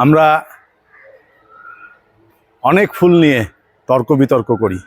আমরা অনেক ফুল নিয়ে তর্ক বিতর্ক করি।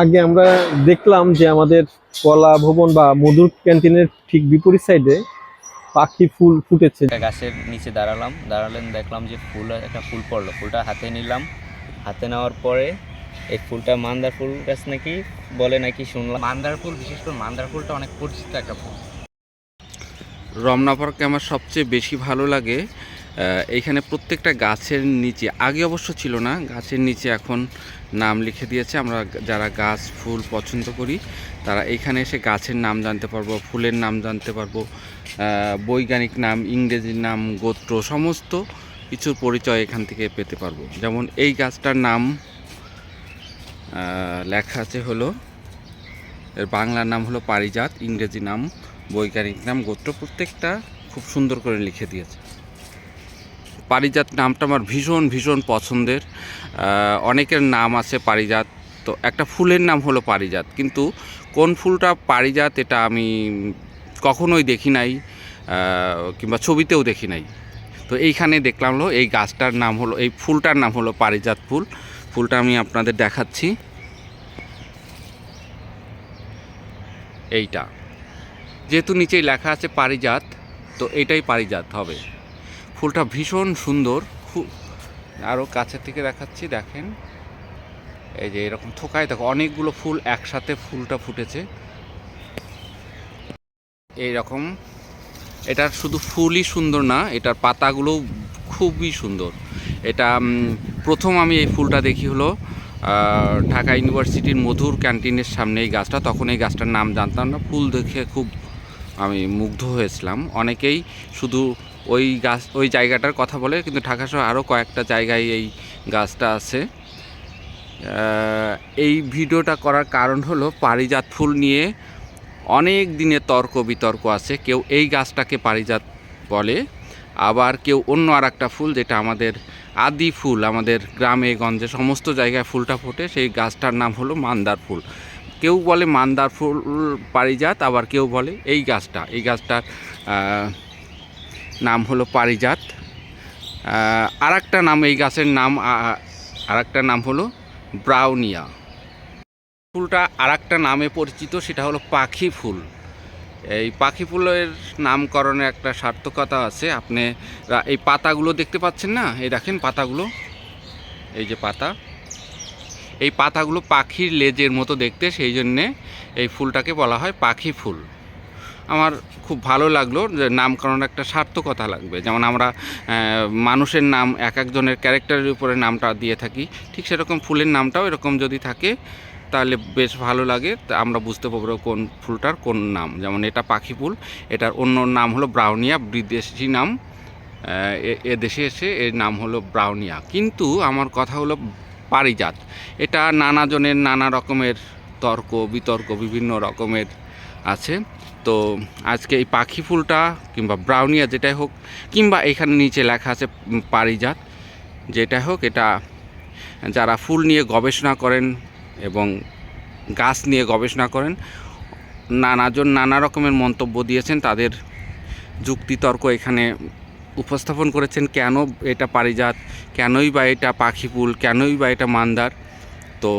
আগে আমরা দেখলাম যে আমাদের কলা ভবন বা মধুর ক্যান্টিনের ঠিক বিপরীত সাইডে পাখি ফুল ফুটেছে। গাছের নিচে দাঁড়ালাম দাঁড়ালেন দেখলাম যে ফুল একটা ফুল পড়ল। ফুলটা হাতে নিলাম। হাতে নেওয়ার পরে এই ফুলটা মান্দার ফুল গাছ নাকি বলে নাকি শুনলাম। মান্দার ফুল বিশেষ করে মান্দার ফুলটা অনেক পরিচিত একটা ফুল। রমনা পার্কে আমার সবচেয়ে বেশি ভালো লাগে এইখানে প্রত্যেকটা গাছের নিচে, আগে অবশ্য ছিল না, গাছের নিচে এখন নাম লিখে দিয়েছে। আমরা যারা গাছ, ফুল পছন্দ করি, তারা এখানে এসে গাছের নাম জানতে পারব, ফুলের নাম জানতে পারব বৈজ্ঞানিক নাম, ইংরেজি নাম, গোত্র, সমস্ত কিছুর পরিচয় এখান থেকে পেতে পারব। যেমন এই গাছটার নাম লেখা আছে হলো, এর বাংলার নাম হলো পারিজাত, ইংরেজি নাম, বৈজ্ঞানিক নাম, গোত্র, প্রত্যেকটা খুব সুন্দর করে লিখে দিয়েছে। পারিজাত নামটা আমার ভীষণ ভীষণ পছন্দের। অনেকের নাম আছে পারিজাত। তো একটা ফুলের নাম হলো পারিজাত। কিন্তু কোন ফুলটা পারিজাত এটা আমি কখনোই দেখি নাই কিংবা ছবিতেও দেখি নাই। তো এইখানে দেখলাম হলো এই গাছটার নাম হলো, এই ফুলটার নাম হলো পারিজাত ফুল। ফুলটা আমি আপনাদের দেখাচ্ছি। এইটা। যেহেতু নিচেই লেখা আছে পারিজাত, তো এটাই পারিজাত হবে। ফুলটা ভীষণ সুন্দর, খুব আরও কাছের থেকে দেখাচ্ছি, দেখেন। এই যে এরকম থোকায়, দেখো, অনেকগুলো ফুল একসাথে ফুলটা ফুটেছে। এই রকম এটার শুধু ফুলই সুন্দর না, এটার পাতাগুলো খুবই সুন্দর। এটা প্রথম আমি এই ফুলটা দেখি হলো ঢাকা ইউনিভার্সিটির মধুর ক্যান্টিনের সামনে এই গাছটা। তখন এই গাছটার নাম জানতাম না, ফুল দেখে খুব আমি মুগ্ধ হয়েছিলাম। অনেকেই শুধু ওই গাছ, ওই জায়গাটার কথা বলে, কিন্তু ঢাকা সহ আরও কয়েকটা জায়গায় এই গাছটা আছে। এই ভিডিওটা করার কারণ হলো পারিজাত ফুল নিয়ে অনেক দিনের তর্ক বিতর্ক আছে। কেউ এই গাছটাকে পারিজাত বলে, আবার কেউ অন্য আর একটা ফুল যেটা আমাদের আদি ফুল, আমাদের গ্রামে, গঞ্জে সমস্ত জায়গায় ফুলটা ফোটে, সেই গাছটার নাম হলো মান্দার ফুল। কেউ বলে মান্দার ফুল পারিজাত, আবার কেউ বলে এই গাছটা। এই গাছটার নাম হলো পারিজাত। আর একটা নাম, এই গাছের নাম আর একটা নাম হলো ব্রাউনিয়া। ফুলটা আর একটা নামে পরিচিত, সেটা হলো পাখি ফুল। এই পাখি ফুলের নামকরণে একটা সার্থকতা আছে। আপনি এই পাতাগুলো দেখতে পাচ্ছেন না? এই দেখেন পাতাগুলো। এই যে পাতা। এই পাতাগুলো পাখির লেজের মতো দেখতে, সেই জন্যে এই ফুলটাকে বলা হয় পাখি ফুল। আমার খুব ভালো লাগল যে নামকরণ একটা সার্থকতা লাগবে। যেমন আমরা মানুষের নাম, এক একজনের ক্যারেক্টারের উপরে নামটা দিয়ে থাকি। ঠিক সেরকম ফুলের নামটাও এরকম যদি থাকে, তাহলে বেশ ভালো লাগে। আমরা বুঝতে পারব কোন ফুলটার কোন নাম। যেমন এটা পাখি ফুল, এটার অন্য নাম হলো ব্রাউনিয়া, বিদেশি নাম। এ দেশে এসে এর নাম হলো ব্রাউনিয়া। কিন্তু আমার কথা হলো পারিজাত। এটা নানাজনের নানা রকমের তর্ক, বিতর্ক বিভিন্ন রকমের আছে। তো আজকে এই পাখি ফুলটা কিংবা ব্রাউনিয়া যেটাই হোক, কিংবা এখানে নিচে লেখা আছে পারিজাত যেটা হোক, এটা যারা ফুল নিয়ে গবেষণা করেন এবং গাছ নিয়ে গবেষণা করেন, নানাজন নানা রকমের মন্তব্য দিয়েছেন, তাদের যুক্তিতর্ক এখানে উপস্থাপন করেছেন, কেন এটা পারিজাত, কেনই বা এটা পাখি ফুল, কেনই বা এটা মান্দার। তো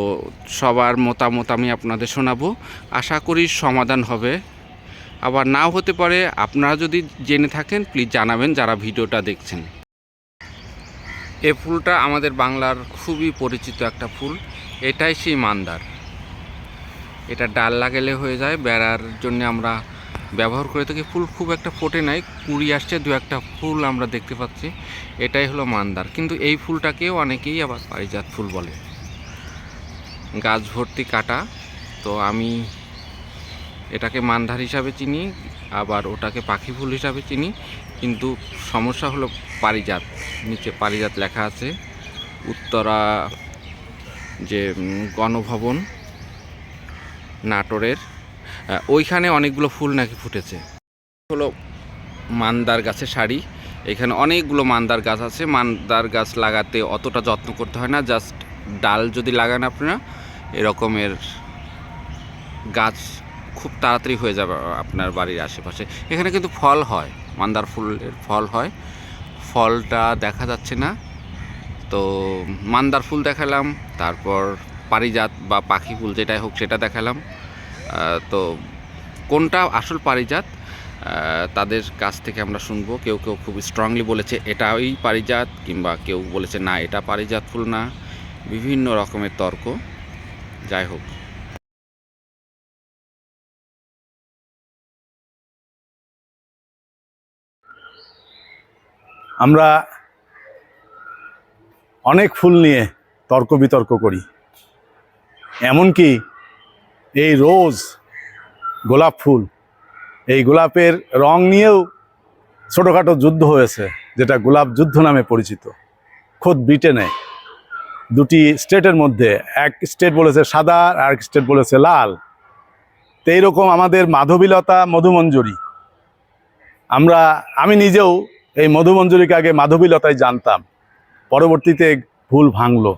সবার মতামত আমি আপনাদের শোনাবো। আশা করি সমাধান হবে। আবার নাও হতে পারে, আপনারা যদি জেনে থাকেন প্লিজ জানাবেন যারা ভিডিওটা দেখছেন। এ ফুলটা আমাদের বাংলার খুবই পরিচিত একটা ফুল। এটাই সেই মান্দার। এটা ডাল লাগালে হয়ে যায়, বেড়ার জন্য আমরা ব্যবহার করে থাকি। ফুল খুব একটা ফোটে নাই, কুড়ি আসছে, দু একটা ফুল আমরা দেখতে পাচ্ছি। এটাই হলো মান্দার। কিন্তু এই ফুলটাকেও অনেকেই আবার পারিজাত ফুল বলে। গাছ ভর্তি কাটা। তো আমি এটাকে মান্দার হিসাবে চিনি, আবার ওটাকে পাখি ফুল হিসাবে চিনি। কিন্তু সমস্যা হলো পারিজাত। নিচে পারিজাত লেখা আছে। উত্তরা যে গণভবন নাটোরের ওইখানে অনেকগুলো ফুল নাকি ফুটেছে। হলো মান্দার গাছের শাড়ি। এখানে অনেকগুলো মান্দার গাছ আছে। মান্দার গাছ লাগাতে অতটা যত্ন করতে হয় না। জাস্ট ডাল যদি লাগান আপনারা এরকমের গাছ খুব তাড়াতাড়ি হয়ে যাবে আপনার বাড়ির আশেপাশে। এখানে কিন্তু ফল হয়, মান্দার ফুলের ফল হয়। ফলটা দেখা যাচ্ছে না। তো মান্দার ফুল দেখালাম, তারপর পারিজাত বা পাখি ফুল যেটাই হোক সেটা দেখালাম। তো কোনটা আসল পারিজাত তাদের কাছ থেকে আমরা শুনব। কেউ কেউ খুব স্ট্রংলি বলেছে এটা ওই পারিজাত, কিংবা কেউ বলেছে না, এটা পারিজাত ফুল না। বিভিন্ন রকমের তর্ক। যাই হোক। আমরা অনেক ফুল নিয়ে তর্ক বিতর্ক করি। এমনকি এই রোজ গোলাপ ফুল, এই গোলাপের রং নিয়েও ছোটোখাটো যুদ্ধ হয়েছে, যেটা গোলাপ যুদ্ধ নামে পরিচিত। খোদ ব্রিটেনে দুটি স্টেটের মধ্যে, এক স্টেট বলেছে সাদা আর এক স্টেট বলেছে লাল। তো এইরকম আমাদের মাধবীলতা মধুমঞ্জুরি। আমরা, আমি নিজেও এই মধুমঞ্জুরিকে আগে মাধবীলতায় জানতাম। পরবর্তীতে ভুল ভাঙলো।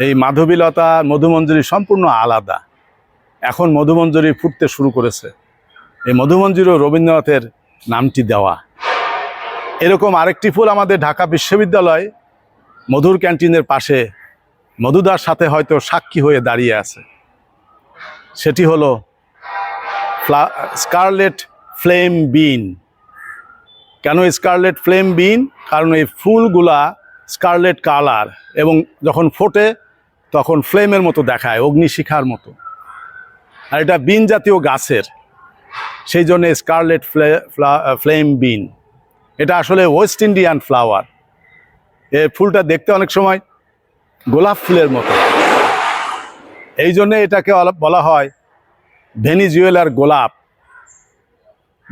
এই মাধবীলতা, মধুমঞ্জুরি সম্পূর্ণ আলাদা। এখন মধুমঞ্জুরি ফুটতে শুরু করেছে। এই মধুমঞ্জুরিও রবীন্দ্রনাথের নামটি দেওয়া। এরকম আরেকটি ফুল আমাদের ঢাকা বিশ্ববিদ্যালয় মধুর ক্যান্টিনের পাশে মধুদার সাথে হয়তো সাক্ষী হয়ে দাঁড়িয়ে আছে। সেটি হলো ফ্লা স্কারলেট ফ্লেম বিন। কেন স্কারলেট ফ্লেম বিন? কারণ এই ফুলগুলা স্কারলেট কালার এবং যখন ফোটে তখন ফ্লেমের মতো দেখায়, অগ্নিশিখার মতো। আর এটা বিন জাতীয় গাছের, সেই জন্য স্কারলেট ফ্লে ফ্লেম বিন। এটা আসলে ওয়েস্ট ইন্ডিয়ান ফ্লাওয়ার। এর ফুলটা দেখতে অনেক সময় গোলাপ ফুলের মতো। এই জন্যে এটাকে বলা- হয় ভেনিজুয়েলার গোলাপ।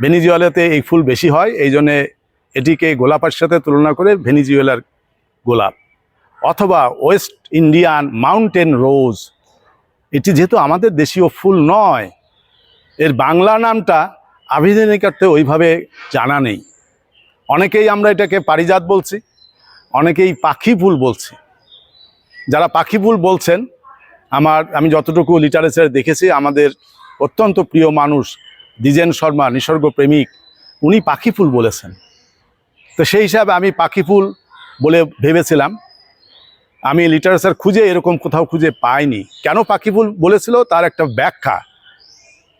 ভেনিজুয়েলাতে এই ফুল বেশি হয়, এই জন্যে এটিকে গোলাপের সাথে তুলনা করে ভেনিজুয়েলার গোলাপ। অথবা ওয়েস্ট ইন্ডিয়ান মাউন্টেন রোজ। এটি যেহেতু আমাদের দেশীয় ফুল নয়, এর বাংলা নামটা আবিধানিকার্থে ওইভাবে জানা নেই। অনেকেই আমরা এটাকে পারিজাত বলছি। অনেকেই পাখি ফুল বলছে। যারা পাখি ফুল বলছেন, আমার, আমি যতটুকু লিটারেচার দেখেছি, আমাদের অত্যন্ত প্রিয় মানুষ দ্বিজেন শর্মা, নিসর্গ প্রেমিক, উনি পাখি ফুল বলেছেন। তো সেই হিসাবে আমি পাখি ফুল বলে ভেবেছিলাম। আমি লিটারেচার খুঁজে এরকম কোথাও খুঁজে পাইনি। কেন পাখি ফুল বলেছিল? তার একটা ব্যাখ্যা।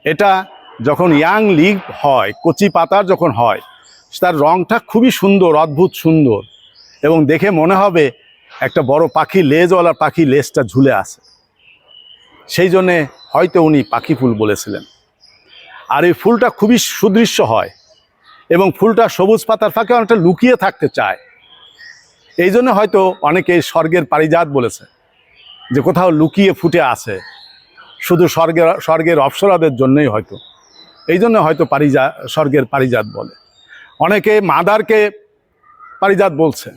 এটা যখন ইয়াং লিগ হয়, কচি পাতার যখন হয়, তার রংটা খুবই সুন্দর, অদ্ভুত সুন্দর। এবং দেখে মনে হবে একটা বড় পাখি লেজওয়ালা পাখি লেজটা ঝুলে আছে। সেই জন্যে হয়তো উনি পাখি ফুল বলেছিলেন। আর এই ফুলটা খুবই সুদৃশ্য হয় এবং ফুলটা সবুজ পাতার ফাঁকে অনেকটা লুকিয়ে থাকতে চায়। এই জন্য হয়তো অনেকে স্বর্গের পারিজাত বলেছে যে কোথাও লুকিয়ে ফুটে আছে। শুধু স্বর্গের স্বর্গের অপ্সরাদের জন্যই হয়তো। এই জন্য হয়তো পারিজা, স্বর্গের পারিজাত বলে। অনেকে মাদারকে পারিজাত বলছে।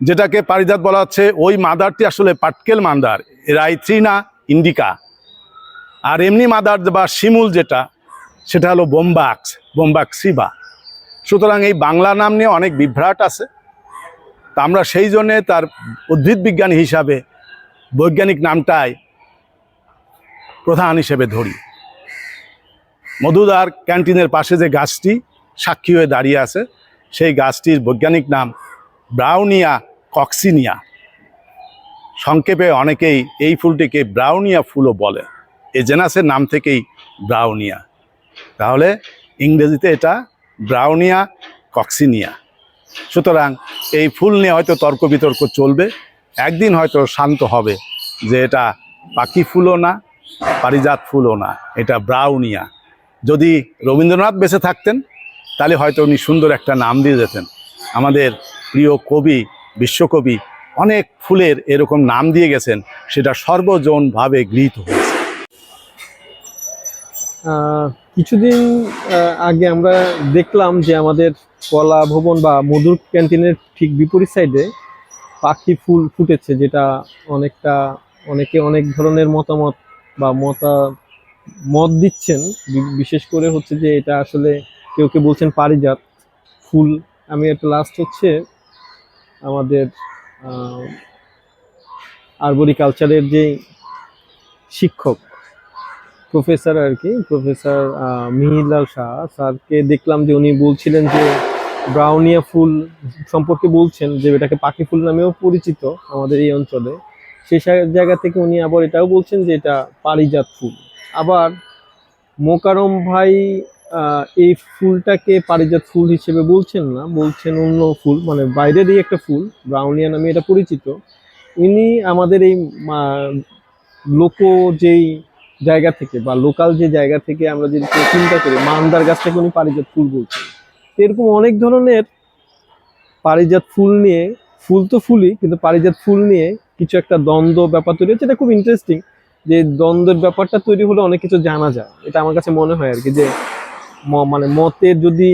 যেটাকে পারিজাত বলা হচ্ছে, ওই মাদারটি আসলে পাটকেল মাদার রাইথ্রিনা ইন্ডিকা। আর এমনি মাদার বা শিমুল যেটা, সেটা হলো বোম্বাক্স বোম্বাক্সিবা সুতরাং এই বাংলা নাম নিয়ে অনেক বিভ্রাট আছে। তা আমরা সেই জন্যে তার উদ্ভিদ বিজ্ঞানী হিসাবে বৈজ্ঞানিক নামটাই প্রধান হিসেবে ধরি। মধুদার ক্যান্টিনের পাশে যে গাছটি সাক্ষী হয়ে দাঁড়িয়ে আছে সেই গাছটির বৈজ্ঞানিক নাম ব্রাউনিয়া কক্সিনিয়া। সংক্ষেপে অনেকেই এই ফুলটিকে ব্রাউনিয়া ফুলও বলে। এ জেনাসের নাম থেকেই ব্রাউনিয়া। তাহলে ইংরেজিতে এটা ব্রাউনিয়া কক্সিনিয়া। সুতরাং এই ফুল নিয়ে হয়তো তর্ক বিতর্ক চলবে। একদিন হয়তো শান্ত হবে যে এটা পাখি ফুলও না, পারিজাত ফুলও না, এটা ব্রাউনিয়া। যদি রবীন্দ্রনাথ বেঁচে থাকতেন তাহলে হয়তো উনি সুন্দর একটা নাম দিয়ে যেতেন। আমাদের প্রিয় কবি, বিশ্বকবি অনেক ফুলের এরকম নাম দিয়ে গেছেন, সেটা সর্বজনভাবে গৃহীত হয়েছে। কিছুদিন আগে আমরা দেখলাম যে আমাদের কলা ভবন বা মধুর ক্যান্টিনের ঠিক বিপরীত সাইডে পাখি ফুল ফুটেছে, যেটা অনেকটা, অনেকে অনেক ধরনের মতামত বা মতা, মত দিচ্ছেন। বিশেষ করে হচ্ছে যে এটা আসলে কেউ কেউ বলছেন পারিজাত ফুল। আমি একটা লাস্ট হচ্ছে আমাদের আরবরিকালচারের যে শিক্ষক প্রফেসর আর কি প্রফেসর মিহিরলাল শাহ স্যারকে দেখলাম যে উনি বলছিলেন যে ব্রাউনিয়া ফুল সম্পর্কে বলছেন যে এটাকে পাখি ফুল নামেও পরিচিত আমাদের এই অঞ্চলে। সেই জায়গা থেকে উনি আবার এটাও বলছেন যে এটা পারিজাত ফুল। আবার মোকারম ভাই এই ফুলটাকে পারিজাত ফুল হিসেবে বলছেন না, বলছেন অন্য ফুল মানে বাইরেরই একটা ফুল, ব্রাউনিয়া নামে এটা পরিচিত। ইনি আমাদের এই লোক যেই জায়গা থেকে বা লোকাল যে জায়গা থেকে আমরা যদি চিন্তা করি, মান্দার গাছটাকে উনি পারিজাত ফুল বলছেন। এরকম অনেক ধরনের পারিজাত ফুল নিয়ে, ফুল তো ফুলই, কিন্তু পারিজাত ফুল নিয়ে কিছু একটা দ্বন্দ্ব ব্যাপার তৈরি হচ্ছে। এটা খুব ইন্টারেস্টিং যে দ্বন্দ্বের ব্যাপারটা তৈরি হলে অনেক কিছু জানা যায়। এটা আমার কাছে মনে হয় আর কি যে মানে মতের যদি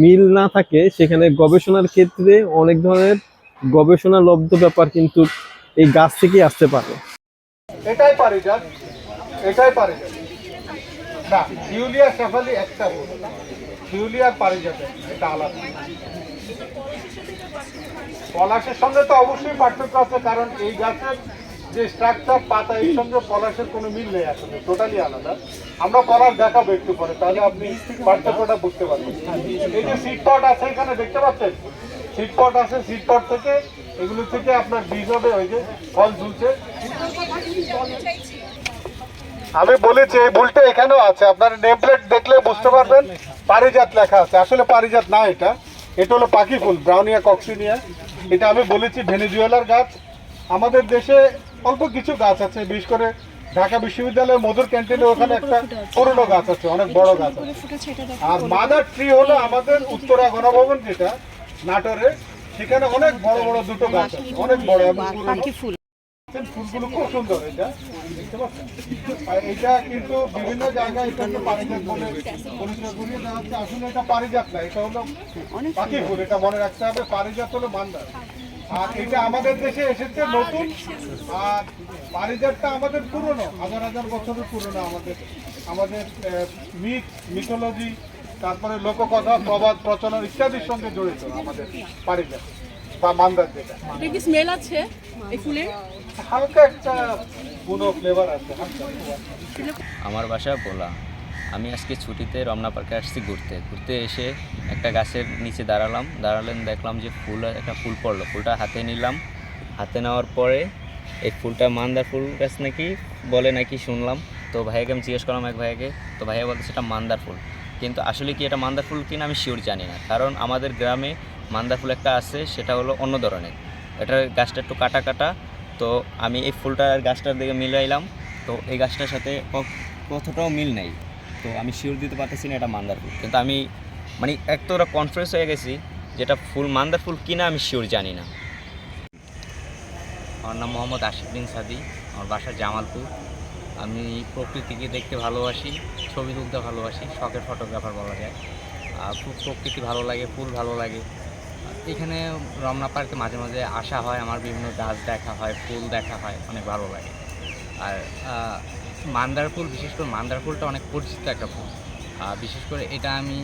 মিল না থাকে, সেখানে গবেষণার ক্ষেত্রে অনেক ধরনের গবেষণালব্ধ ব্যাপার কিন্তু এই গাছ থেকেই আসতে পারে। এটাই এটাই পলাশের সঙ্গে তো অবশ্যই পার্থক্য আছে, কারণ এই গাছের যে স্ট্রাকচার পাতা এর সঙ্গে পলাশের কোনো মিল নেই আসলে টোটালি আলাদা। আমরা পলাশ দেখাবো একটু পরে, তাহলে আপনি পার্থক্যটা বুঝতে পারবেন। এই যে সিট পট আছে এখানে, দেখতে পাচ্ছেন? সিট পট আছে সিট পট থেকে, এগুলো থেকে আপনার বীজ হবে, ওই যে ফল ঝুলছে। আমি বলেছি, এই ভুলটা এখানেও আছে। আপনার নেম প্লেট দেখলে বুঝতে পারবেন, পারিজাত লেখা আছে। আসলে পারিজাত না এটা। এটা হলো পাখি ফুল ব্রাউনিয়া কক্সিনিয়া এটা আমি বলেছি, ভেনেজুয়েলার গাছ। আমাদের দেশে অল্প কিছু গাছ আছে বিশেষ করে ঢাকা বিশ্ববিদ্যালয়ের মধুর ক্যান্টিনে ওখানে একটা পুরনো গাছ আছে অনেক বড় গাছ আছে আর মাদার ট্রি হলো আমাদের উত্তরা গণভবন যেটা নাটোরে সেখানে অনেক বড় বড় দুটো গাছ আছে অনেক বড় পুরনো। ফুলগুলো খুব সুন্দর এটা দেখতে পাচ্ছেন? এটা কিন্তু বিভিন্ন জায়গায় এটাকে পারিজাত বলে পরিচয় করিয়ে দেওয়া হচ্ছে আসলে এটা পারিজাত না এটা হলো পাখি ফুল এটা মনে রাখতে হবে পারিজাত হলো মান্দার। আর এটা আমাদের দেশে এসেছে নতুন আর পারিজাতটা আমাদের পুরনো হাজার হাজার বছরের পুরনো আমাদের আমাদের মিথ মিথোলজি তারপরে লোককথা প্রবাদ প্রচলন ইত্যাদির সঙ্গে জড়িত আমাদের পারিজাত বা মান্দার যেটা। কি স্মেল আছে এই ফুলের? হালকা একটা বুনো ফ্লেভার আছে আমার বাসা ভোলা। আমি আজকে ছুটিতে রমনা পার্কে আসছি ঘুরতে। ঘুরতে এসে একটা গাছের নিচে দাঁড়ালাম। দাঁড়ালেন দেখলাম যে ফুল, একটা ফুল পড়ল। ফুলটা হাতে নিলাম। হাতে নেওয়ার পরে এই ফুলটা মান্দার ফুল গাছ নাকি বলে নাকি শুনলাম। তো ভাইয়াকে আমি জিজ্ঞেস করলাম, এক ভাইয়াকে। তো ভাইয়া বলতে সেটা মান্দার ফুল। কিন্তু আসলে কি এটা মান্দার ফুল কিনা আমি শিওর জানি না। কারণ আমাদের গ্রামে মান্দার ফুল একটা আছে, সেটা হলো অন্য ধরনের। এটার গাছটা একটু কাটা কাটা। তো আমি এই ফুলটার গাছটার দিকে মিলাইলাম। তো এই গাছটার সাথে কতটাও মিল নেই। তো আমি শিওর দিতে পারতেছি না এটা মান্দার ফুল কিন্তু আমি মানে এক তো ওরা কনফারেন্স হয়ে গেছি যেটা ফুল মান্দার ফুল কিনা আমি শিওর জানি না। আমার নাম মোহাম্মদ আশিক বিন সাদি, আমার বাসা জামালপুর। আমি প্রকৃতিকে দেখতে ভালোবাসি, ছবি তুলতে ভালোবাসি, শখের ফটোগ্রাফার বলা যায়। আর খুব প্রকৃতি ভালো লাগে, ফুল ভালো লাগে। এখানে রমনা পার্কে মাঝে মাঝে আসা হয়, আমার বিভিন্ন গাছ দেখা হয়, ফুল দেখা হয়, অনেক ভালো লাগে। আর মান্দার ফুল বিশেষ করে মান্দার ফুলটা অনেক পরিচিত একটা ফুল বিশেষ করে এটা আমি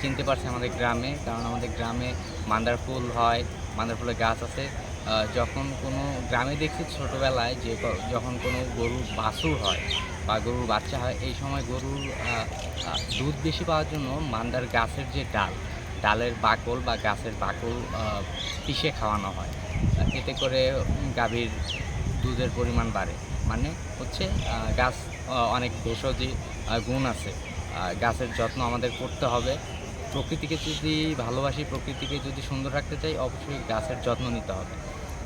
চিনতে পারছি আমাদের গ্রামে, কারণ আমাদের গ্রামে মান্দার ফুল হয় মান্দার ফুলের গাছ আছে। যখন কোনো গ্রামে দেখছি ছোটোবেলায় যে যখন কোনো গরুর বাছুর হয় বা গরুর বাচ্চা হয়, এই সময় গরুর দুধ বেশি পাওয়ার জন্য মান্দার গাছের যে ডাল, ডালের বাকল বা গাছের বাকল পিষে খাওয়ানো হয়। এতে করে গাভীর দুধের পরিমাণ বাড়ে। মানে হচ্ছে গাছ অনেক ভেষজি গুণ আছে। গাছের যত্ন আমাদের করতে হবে। প্রকৃতিকে যদি ভালোবাসি, প্রকৃতিকে যদি সুন্দর রাখতে চাই, অবশ্যই গাছের যত্ন নিতে হবে।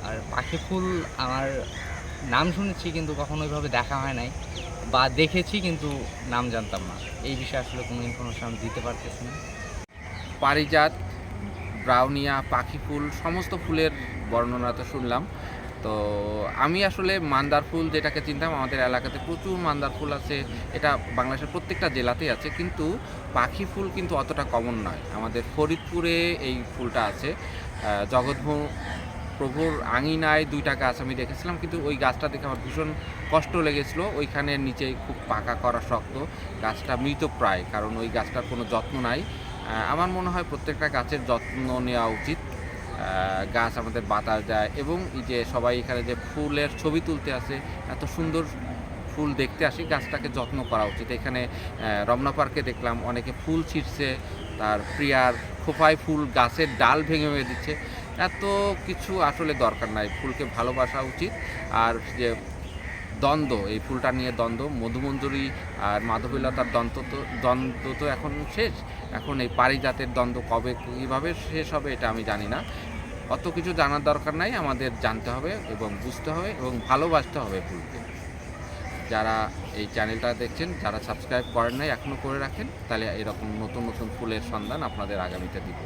আর পাখি ফুল আমার নাম শুনেছি কিন্তু কখনো ওইভাবে দেখা হয় নাই, বা দেখেছি কিন্তু নাম জানতাম না। এই বিষয়ে আসলে কোনো ইনফরমেশন দিতে পারতেছি না। পারিজাত, ব্রাউনিয়া, পাখি ফুল, সমস্ত ফুলের বর্ণনা তো শুনলাম। তো আমি আসলে মান্দার ফুল যেটাকে চিনতাম, আমাদের এলাকাতে প্রচুর মান্দার ফুল আছে, এটা বাংলাদেশের প্রত্যেকটা জেলাতেই আছে, কিন্তু পাখি ফুল কিন্তু অতটা কমন নয়। আমাদের ফরিদপুরে এই ফুলটা আছে জগৎভূ প্রভুর আঙিনায় দুইটা গাছ আমি দেখেছিলাম, কিন্তু ওই গাছটা দেখে আমার ভীষণ কষ্ট লেগেছিল। ওইখানের নিচে খুব পাকা করা শক্ত, গাছটা মৃত প্রায়, কারণ ওই গাছটার কোনো যত্ন নাই। আমার মনে হয় প্রত্যেকটা গাছের যত্ন নেওয়া উচিত। গাছ আমাদের বাতাস দেয় এবং এই যে সবাই এখানে যে ফুলের ছবি তুলতে আসে, এত সুন্দর ফুল দেখতে আসি, গাছটাকে যত্ন করা উচিত। এখানে রমনা পার্কে দেখলাম অনেকে ফুল ছিঁড়ছে, তার প্রিয়ার খোপায় ফুল গাছের ডাল ভেঙে ভেঙে দিচ্ছে। এত কিছু আসলে দরকার নাই, ফুলকে ভালোবাসা উচিত। আর যে দ্বন্দ্ব, এই ফুলটা নিয়ে দ্বন্দ্ব, মধুমঞ্জুরি আর মাধবীলতার দ্বন্দ্ব তো দ্বন্দ্ব তো এখন শেষ। এখন এই পারিজাতের দ্বন্দ্ব কবে, কীভাবে শেষ হবে এটা আমি জানি না। অত কিছু জানার দরকার নাই, আমাদের জানতে হবে এবং বুঝতে হবে এবং ভালোবাসতে হবে ফুলকে যারা এই চ্যানেলটা দেখছেন, যারা সাবস্ক্রাইব করেন নাই এখনও করে রাখেন, তাহলে এরকম নতুন নতুন ফুলের সন্ধান আপনাদের আগামীতে দিব।